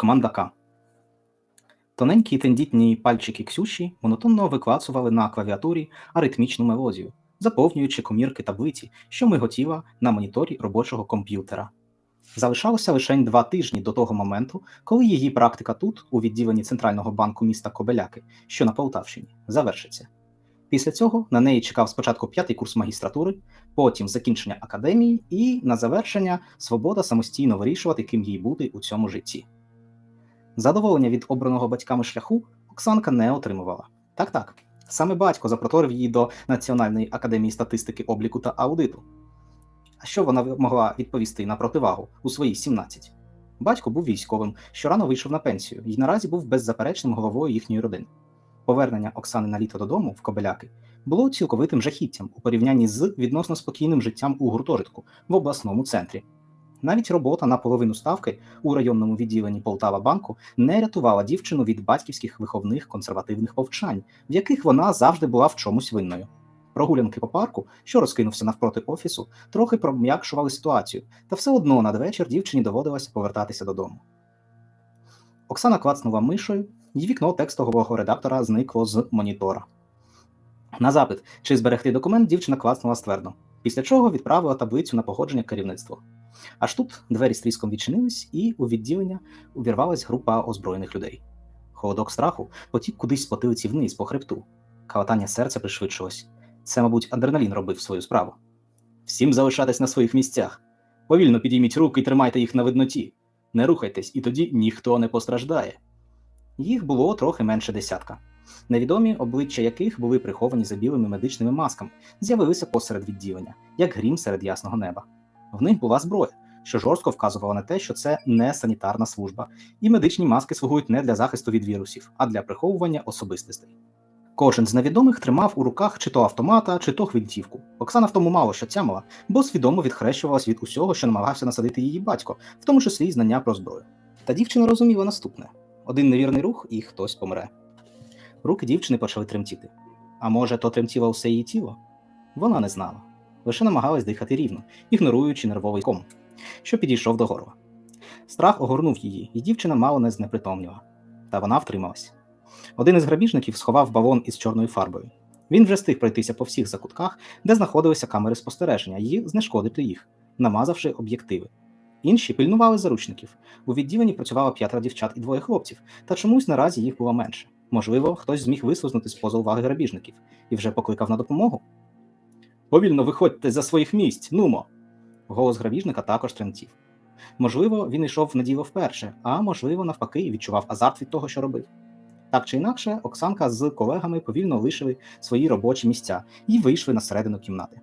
Команда К. Тоненькі тендітні пальчики Ксюші монотонно виклацували на клавіатурі аритмічну мелодію, заповнюючи комірки таблиці, що миготіла на моніторі робочого комп'ютера. Залишалося лише два тижні до того моменту, коли її практика тут, у відділенні Центрального банку міста Кобеляки, що на Полтавщині, завершиться. Після цього на неї чекав спочатку п'ятий курс магістратури, потім закінчення академії і на завершення свобода самостійно вирішувати, ким їй бути у цьому житті. Задоволення від обраного батьками шляху Оксанка не отримувала. Так так, саме батько запроторив її до Національної академії статистики обліку та аудиту. А що вона могла відповісти на противагу у свої 17? Батько був військовим, що рано вийшов на пенсію і наразі був беззаперечним головою їхньої родини. Повернення Оксани на літо додому в Кобеляки було цілковитим жахіттям у порівнянні з відносно спокійним життям у гуртожитку в обласному центрі. Навіть робота на половину ставки у районному відділенні Полтава банку не рятувала дівчину від батьківських виховних консервативних повчань, в яких вона завжди була в чомусь винною. Прогулянки по парку, що розкинувся навпроти офісу, трохи пром'якшували ситуацію, та все одно надвечір дівчині доводилося повертатися додому. Оксана клацнула мишою, і вікно текстового редактора зникло з монітора. На запит, чи зберегти документ, дівчина клацнула ствердно, після чого відправила таблицю на погодження керівництву. Аж тут двері з тріском відчинились, і у відділення увірвалась група озброєних людей. Холодок страху потік кудись з потилиці вниз по хребту. Калатання серця пришвидшилось. Це, мабуть, адреналін робив свою справу. Всім залишатись на своїх місцях. Повільно підійміть руки і тримайте їх на видноті. Не рухайтесь, і тоді ніхто не постраждає. Їх було трохи менше десятка. Невідомі обличчя яких були приховані за білими медичними масками, з'явилися посеред відділення, як грім серед ясного неба. В них була зброя, що жорстко вказувала на те, що це не санітарна служба, і медичні маски слугують не для захисту від вірусів, а для приховування особистостей. Кожен з невідомих тримав у руках чи то автомата, чи то гвинтівку. Оксана в тому мало що тямила, бо свідомо відхрещувалась від усього, що намагався насадити її батько, в тому числі й знання про зброю. Та дівчина розуміла наступне: один невірний рух, і хтось помре. Руки дівчини почали тремтіти. А може, то тремтіло все її тіло? Вона не знала, лише намагалась дихати рівно, ігноруючи нервовий ком, що підійшов до горла. Страх огорнув її, і дівчина мало не знепритомніла. Та вона втрималась. Один із грабіжників сховав балон із чорною фарбою. Він вже встиг пройтися по всіх закутках, де знаходилися камери спостереження, і знешкодити їх, намазавши об'єктиви. Інші пильнували заручників. У відділенні працювало п'ятеро дівчат і двоє хлопців, та чомусь наразі їх було менше. Можливо, хтось зміг вислизнути з поза уваги грабіжників і вже покликав на допомогу. Повільно виходьте за своїх місць, нумо. Голос грабіжника також тремтів. Можливо, він йшов на діло вперше, а можливо, навпаки, відчував азарт від того, що робив. Так чи інакше, Оксанка з колегами повільно лишили свої робочі місця і вийшли на середину кімнати.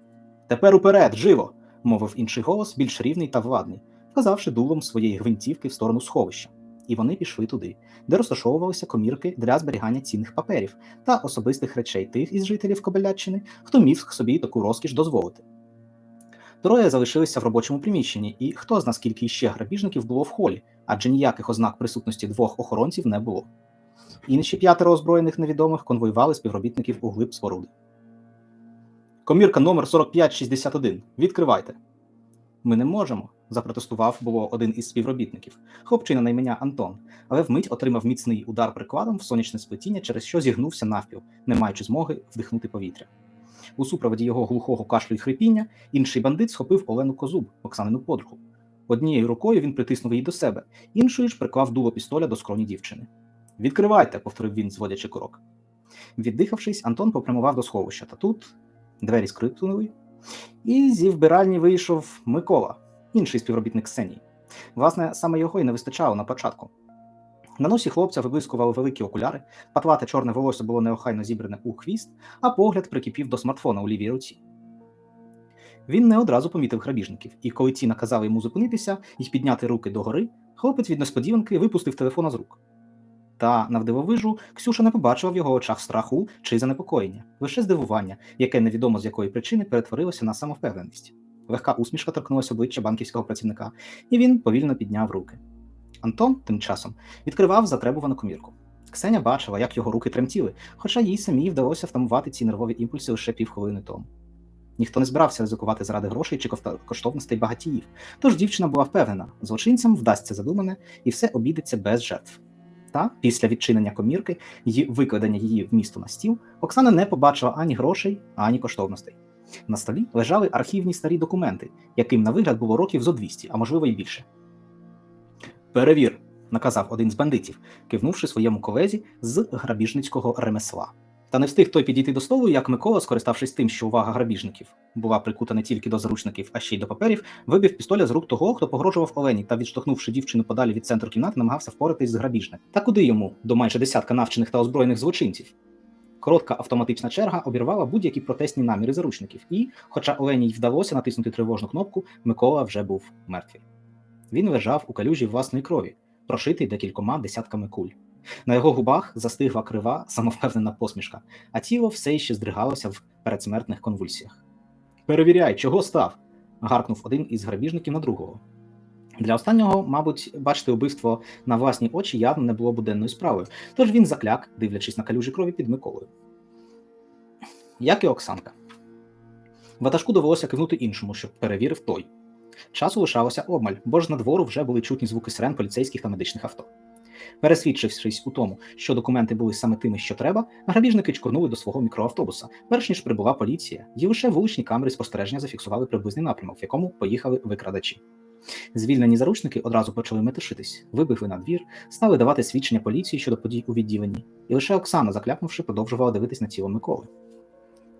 Тепер уперед, живо! мовив інший голос, більш рівний та владний, вказавши дулом своєї гвинтівки в сторону сховища. І вони пішли туди, де розташовувалися комірки для зберігання цінних паперів та особистих речей тих із жителів Кобеляччини, хто міг собі таку розкіш дозволити. Троє залишилися в робочому приміщенні, і хто з наскільки іще грабіжників було в холі, адже ніяких ознак присутності двох охоронців не було. Інші п'ятеро озброєних невідомих конвоювали співробітників у глиб споруди. Комірка номер 4561. Відкривайте. Ми не можемо, запротестував було один із співробітників, хлопчина на ім'я Антон, але вмить отримав міцний удар прикладом в сонячне сплетіння, через що зігнувся навпіл, не маючи змоги вдихнути повітря. У супроводі його глухого кашлю й хрипіння інший бандит схопив Олену Козуб, Оксанину подругу. Однією рукою він притиснув її до себе, іншою ж приклав дуло пістоля до скроні дівчини. Відкривайте, повторив він, зводячи крок. Віддихавшись, Антон попрямував до сховища, та тут двері скрипнули, і зі вбиральні вийшов Микола, інший співробітник Ксенії. Власне, саме його й не вистачало на початку. На носі хлопця виблискували великі окуляри, патлате чорне волосся було неохайно зібране у хвіст, а погляд прикипів до смартфона у лівій руці. Він не одразу помітив грабіжників, і коли ті наказали йому зупинитися і підняти руки догори, хлопець від несподіванки випустив телефона з рук. Та навдивовижу Ксюша не побачила в його очах страху чи занепокоєння, лише здивування, яке невідомо з якої причини перетворилося на самовпевненість. Легка усмішка торкнулася обличчя банківського працівника, і він повільно підняв руки. Антон тим часом відкривав затребувану комірку. Ксеня бачила, як його руки тремтіли, хоча їй самій вдалося втамувати ці нервові імпульси лише півхвилини тому. Ніхто не збирався ризикувати заради грошей чи коштовностей багатіїв. Тож дівчина була впевнена, злочинцям вдасться задумане і все обійдеться без жертв. Та після відчинення комірки і викладення її в місто на стіл, Оксана не побачила ані грошей, ані коштовностей. На столі лежали архівні старі документи, яким на вигляд було років зо 200, а можливо й більше. Перевір, наказав один з бандитів, кивнувши своєму колезі з грабіжницького ремесла. Та не встиг той підійти до столу, як Микола, скориставшись тим, що увага грабіжників була прикута не тільки до заручників, а ще й до паперів, вибив пістоля з рук того, хто погрожував Олені, та, відштовхнувши дівчину подалі від центру кімнати, намагався впоратись з грабіжником. Та куди йому до майже десятка навчених та озброєних злочинців? Коротка автоматична черга обірвала будь-які протестні наміри заручників, і, хоча Олені й вдалося натиснути тривожну кнопку, Микола вже був мертвий. Він лежав у калюжі власної крові, прошитий декількома десятками куль. На його губах застигла крива, самовпевнена посмішка, а тіло все ще здригалося в передсмертних конвульсіях. Перевіряй, чого став? гаркнув один із грабіжників на другого. Для останнього, мабуть, бачити убивство на власні очі явно не було буденною справою, тож він закляк, дивлячись на калюжі крові під Миколою. Як і Оксанка. Ватажку довелося кивнути іншому, щоб перевірив той. Часу лишалося обмаль, бо ж на двору вже були чутні звуки сирен поліцейських та медичних авто. Пересвідчившись у тому, що документи були саме тими, що треба, грабіжники чкурнули до свого мікроавтобуса, перш ніж прибула поліція, і лише вуличні камери спостереження зафіксували приблизний напрямок, в якому поїхали викрадачі. Звільнені заручники одразу почали метушитись, вибігли на двір, стали давати свідчення поліції щодо подій у відділенні, і лише Оксана, закляпнувши, продовжувала дивитись на тіло Миколи.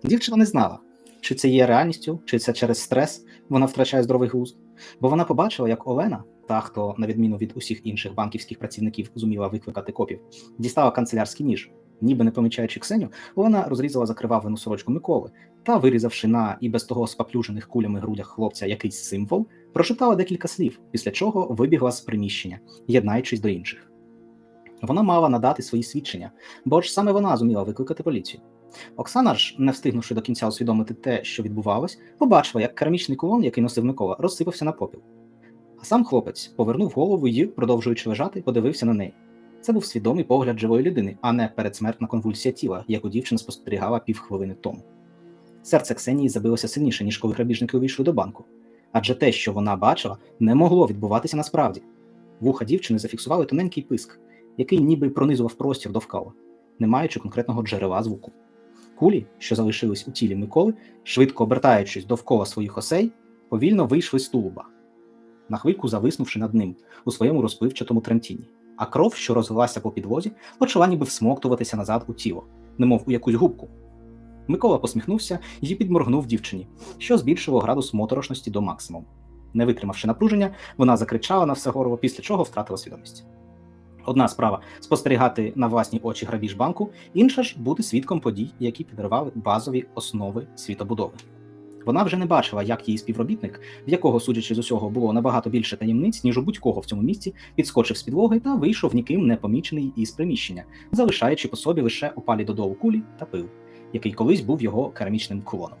Дівчина не знала, чи це є реальністю, чи це через стрес вона втрачає здоровий глузд, бо вона побачила, як Олена, та хто, на відміну від усіх інших банківських працівників, зуміла викликати копів, дістала канцелярський ніж. Ніби не помічаючи Ксеню, Олена розрізала закривавлену сорочку Миколи та, вирізавши на і без того спаплюжених кулями грудях хлопця якийсь символ, прочитала декілька слів, після чого вибігла з приміщення, єднаючись до інших. Вона мала надати свої свідчення, бо ж саме вона зуміла викликати поліцію. Оксана ж, не встигнувши до кінця усвідомити те, що відбувалось, побачила, як керамічний кулон, який носив Микола, розсипався на попіл. А сам хлопець повернув голову і, продовжуючи лежати, подивився на неї. Це був свідомий погляд живої людини, а не передсмертна конвульсія тіла, яку дівчина спостерігала півхвилини тому. Серце Ксенії забилося сильніше, ніж коли грабіжники увійшли до банку. Адже те, що вона бачила, не могло відбуватися насправді. Вуха дівчини зафіксували тоненький писк, який ніби пронизував простір довкола, не маючи конкретного джерела звуку. Кулі, що залишились у тілі Миколи, швидко обертаючись довкола своїх осей, повільно вийшли з тулуба, на хвильку зависнувши над ним у своєму розпливчатому тремтінні. А кров, що розлилася по підлозі, почала ніби всмоктуватися назад у тіло, немов у якусь губку. Микола посміхнувся і підморгнув дівчині, що збільшило градус моторошності до максимуму. Не витримавши напруження, вона закричала на все горло, після чого втратила свідомість. Одна справа спостерігати на власні очі грабіж банку, інша ж бути свідком подій, які підривали базові основи світобудови. Вона вже не бачила, як її співробітник, в якого, судячи з усього, було набагато більше таємниць, ніж у будь-кого в цьому місці, підскочив з підлоги та вийшов ніким не помічений із приміщення, залишаючи по собі лише опалі додолу кулі та пил, який колись був його керамічним кулоном.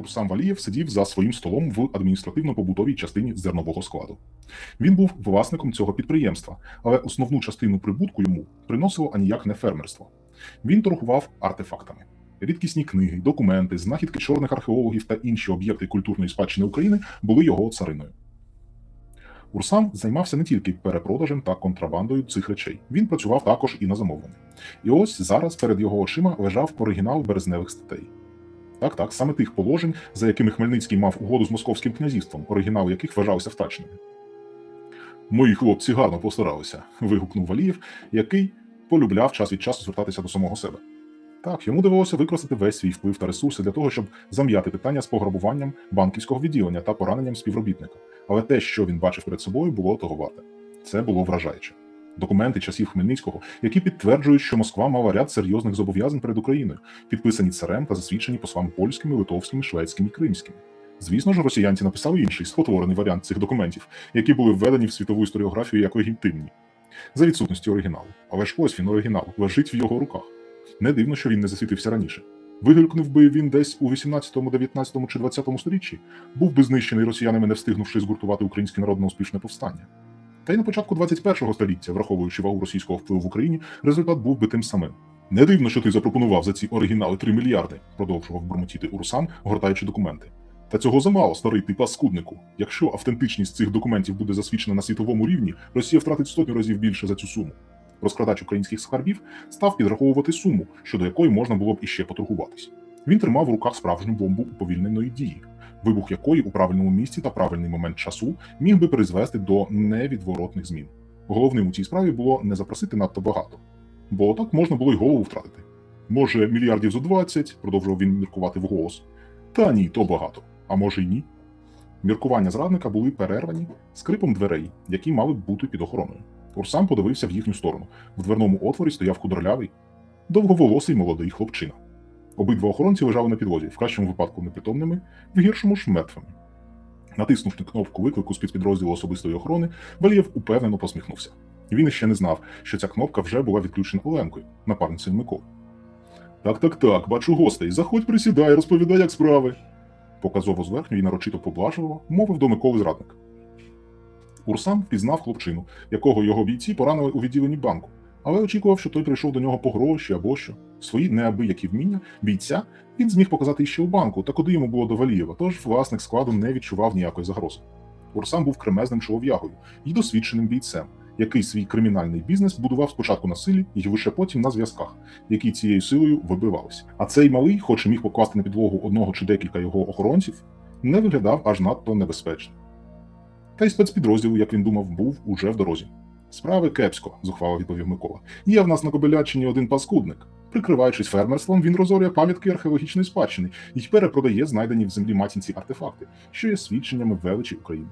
Урсам Валієв сидів за своїм столом в адміністративно-побутовій частині зернового складу. Він був власником цього підприємства, але основну частину прибутку йому приносило аніяк не фермерство. Він торгував артефактами. Рідкісні книги, документи, знахідки чорних археологів та інші об'єкти культурної спадщини України були його цариною. Урсам займався не тільки перепродажем та контрабандою цих речей, він працював також і на замовлення. І ось зараз перед його очима лежав оригінал березневих статей. Так, так, саме тих положень, за якими Хмельницький мав угоду з московським князівством, оригінал яких вважався втраченими. Мої хлопці гарно постаралися. вигукнув Валієв, який полюбляв час від часу звертатися до самого себе. Так, йому довелося використати весь свій вплив та ресурси для того, щоб зам'яти питання з пограбуванням банківського відділення та пораненням співробітника. Але те, що він бачив перед собою, було того варте. Це було вражаюче. Документи часів Хмельницького, які підтверджують, що Москва мала ряд серйозних зобов'язань перед Україною, підписані царем та засвідчені послами польськими, литовськими, шведськими і кримськими. Звісно ж, росіянці написали інший спотворений варіант цих документів, які були введені в світову історіографію як легітимні, за відсутності оригіналу. Але ж ось він оригінал лежить в його руках. Не дивно, що він не засвітився раніше. Вигулькнув би він десь у 18, 19 чи 20 сторіччі, був би знищений росіянами, не встигнувши згуртувати українське народне успішне повстання. Та й на початку 21-го століття, враховуючи вагу російського впливу в Україні, результат був би тим самим. Не дивно, що ти запропонував за ці оригінали 3 мільярди, продовжував бурмотіти Урсам, гортаючи документи. Та цього замало, старий ти паскуднику. Якщо автентичність цих документів буде засвідчена на світовому рівні, Росія втратить сотню разів більше за цю суму. Розкрадач українських скарбів став підраховувати суму, щодо якої можна було б іще поторгуватись. Він тримав в руках справжню бомбу уповільненої дії, вибух якої у правильному місці та правильний момент часу міг би призвести до невідворотних змін. Головним у цій справі було не запросити надто багато, бо так можна було й голову втратити. Може, мільярдів зо 20, продовжував він міркувати вголос. Та ні, то багато, а може й ні. Міркування зрадника були перервані скрипом дверей, які мали б бути під охороною. Урсам подивився в їхню сторону. В дверному отворі стояв худорлявий, довговолосий молодий хлопчина. Обидва охоронці лежали на підлозі, в кращому випадку непритомними, в гіршому ж мертвими. Натиснувши кнопку виклику з-під підрозділу особистої охорони, Валієв упевнено посміхнувся. Він іще не знав, що ця кнопка вже була відключена Оленкою, напарницею Миколи. Так, так, так, бачу гостей. Заходь, присідай, розповідай, як справи. Показово зверхньо і нарочито поблажливо мовив до Миколи зрадник. Урсам впізнав хлопчину, якого його бійці поранили у відділенні банку, але очікував, що той прийшов до нього по гроші або що. Свої неабиякі вміння бійця він зміг показати іще у банку, та куди йому було до Валієва, тож власник складу не відчував ніякої загрози. Урсам був кремезним чолов'ягою і досвідченим бійцем, який свій кримінальний бізнес будував спочатку на силі і лише потім на зв'язках, які цією силою вибивалися. А цей малий, хоч і міг покласти на підлогу одного чи декілька його охоронців, не виглядав аж надто небезпечно. Та й спецпідрозділ, як він думав, був уже в дорозі. Справи кепсько, зухвало відповів Микола. Є в нас на Кобиляччині один паскудник. Прикриваючись фермерством, він розорює пам'ятки археологічної спадщини і перепродає знайдені в землі матінці артефакти, що є свідченнями величі України.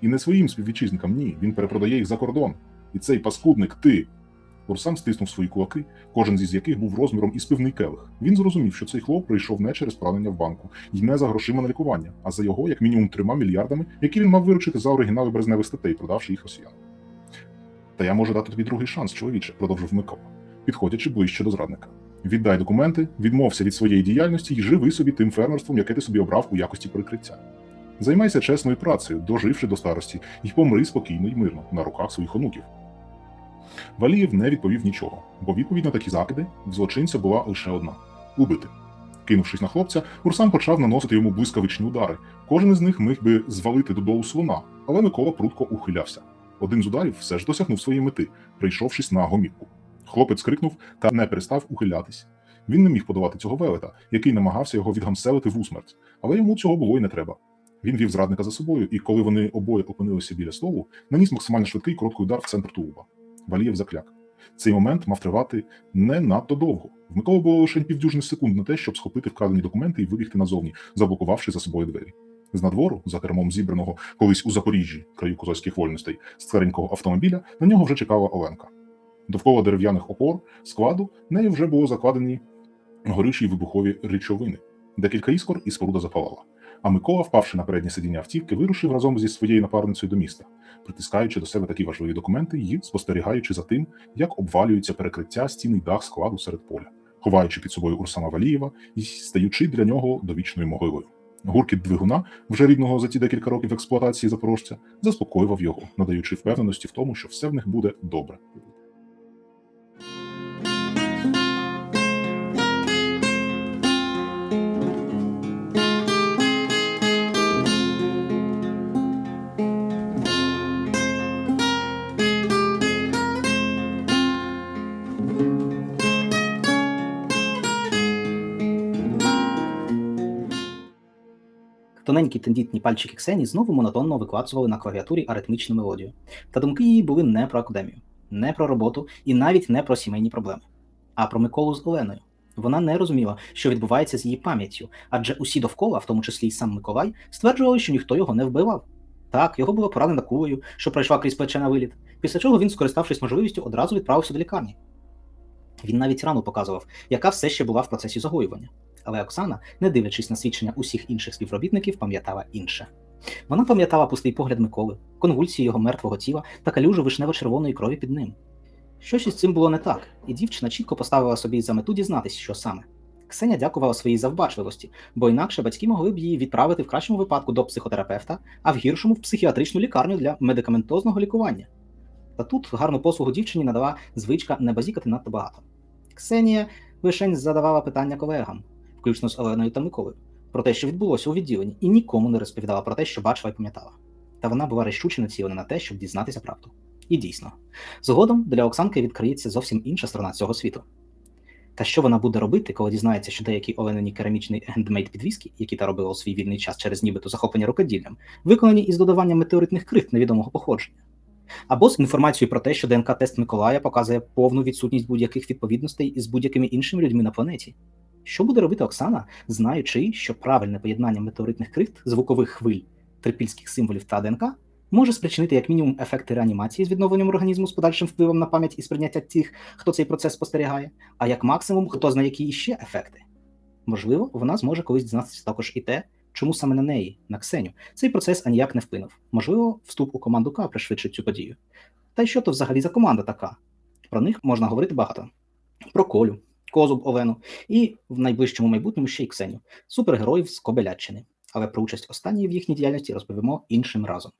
І не своїм співвітчизникам ні, він перепродає їх за кордон. І цей паскудник ти. Урсам стиснув свої кулаки, кожен зі яких був розміром із пивний келих. Він зрозумів, що цей хлоп прийшов не через поранення в банку і не за грошима на лікування, а за його, як мінімум, трьома мільярдами, які він мав виручити за оригінали березневих статей, продавши їх росіян. Та я можу дати тобі другий шанс, чоловіче, продовжив Микола, підходячи ближче до зрадника. Віддай документи, відмовся від своєї діяльності і живи собі тим фермерством, яке ти собі обрав у якості прикриття. Займайся чесною працею, доживши до старості, і помри спокійно і мирно на руках своїх онуків. Валієв не відповів нічого, бо відповідь на такі закиди в злочинця була лише одна убити. Кинувшись на хлопця, Урсам почав наносити йому блискавичні удари. Кожен із них міг би звалити додолу слона, але Микола прудко ухилявся. Один з ударів все ж досягнув своєї мети, прийшовшись на гомівку. Хлопець крикнув та не перестав ухилятись. Він не міг подавати цього велета, який намагався його відгамселити в усмерть, але йому цього було й не треба. Він вів зрадника за собою, і коли вони обоє опинилися біля столу, наніс максимально швидкий короткий удар в центр тулуба. Валієв закляк. Цей момент мав тривати не надто довго. В Миколи було лише півдюжини секунд на те, щоб схопити вкрадені документи і вибігти назовні, заблокувавши за собою двері. З надвору, за кермом зібраного колись у Запоріжжі, краю козацьких вольностей, старенького автомобіля, на нього вже чекала Оленка. Довкола дерев'яних опор складу нею вже було закладені горючі вибухові речовини. Декілька іскор і споруда запалала. А Микола, впавши на переднє сидіння автівки, вирушив разом зі своєю напарницею до міста, притискаючи до себе такі важливі документи і спостерігаючи за тим, як обвалюються перекриття стіни дах складу серед поля, ховаючи під собою Урсама Валієва і стаючи для нього довічною могилою. Гуркіт двигуна, вже рідного за ті декілька років експлуатації запорожця, заспокоював його, надаючи впевненості в тому, що все в них буде добре. Тоненькі тендітні пальчики Ксені знову монотонно виклацували на клавіатурі аритмічну мелодію. Та думки її були не про академію, не про роботу і навіть не про сімейні проблеми, а про Миколу з Оленою. Вона не розуміла, що відбувається з її пам'яттю, адже усі довкола, в тому числі й сам Миколай, стверджували, що ніхто його не вбивав. Так, його було поранено кулею, що пройшла крізь плече на виліт, після чого він, скориставшись можливістю, одразу відправився до лікарні. Він навіть рану показував, яка все ще була в процесі загоювання. Але Оксана, не дивлячись на свідчення усіх інших співробітників, пам'ятала інше. Вона пам'ятала пустий погляд Миколи, конвульсії його мертвого тіла та калюжу вишнево-червоної крові під ним. Щось із цим було не так, і дівчина чітко поставила собі за мету дізнатися, що саме. Ксеня дякувала своїй завбачливості, бо інакше батьки могли б її відправити в кращому випадку до психотерапевта, а в гіршому в психіатричну лікарню для медикаментозного лікування. Та тут гарну послугу дівчині надала звичка не базікати надто багато. Ксенія лише задавала питання колегам, включно з Оленою та Миколою, про те, що відбулося у відділенні, і нікому не розповідала про те, що бачила і пам'ятала. Та вона була рішуче націлена на те, щоб дізнатися правду. І дійсно, згодом для Оксанки відкриється зовсім інша сторона цього світу. Та що вона буде робити, коли дізнається, що деякі оленині керамічні гендмейд підвіски, які та робила у свій вільний час через нібито захоплення рукоділлям, виконані із додаванням метеоритних крихт невідомого походження? Або з інформацією про те, що ДНК-тест Миколая показує повну відсутність будь-яких відповідностей із будь-якими іншими людьми на планеті. Що буде робити Оксана, знаючи, що правильне поєднання метеоритних крихт, звукових хвиль, трипільських символів та ДНК може спричинити як мінімум ефекти реанімації з відновленням організму з подальшим впливом на пам'ять і сприйняття тих, хто цей процес спостерігає, а як максимум, хто знає, які іще ефекти. Можливо, вона зможе колись дізнатися також і те, чому саме на неї, на Ксеню, цей процес аніяк не вплинув. Можливо, вступ у команду К пришвидшить цю подію. Та й що то взагалі за команда така? Про них можна говорити багато. Про Колю, Козуб Олену і в найближчому майбутньому ще й Ксеню, супергероїв з Кобеляччини. Але про участь останньої в їхній діяльності розповімо іншим разом.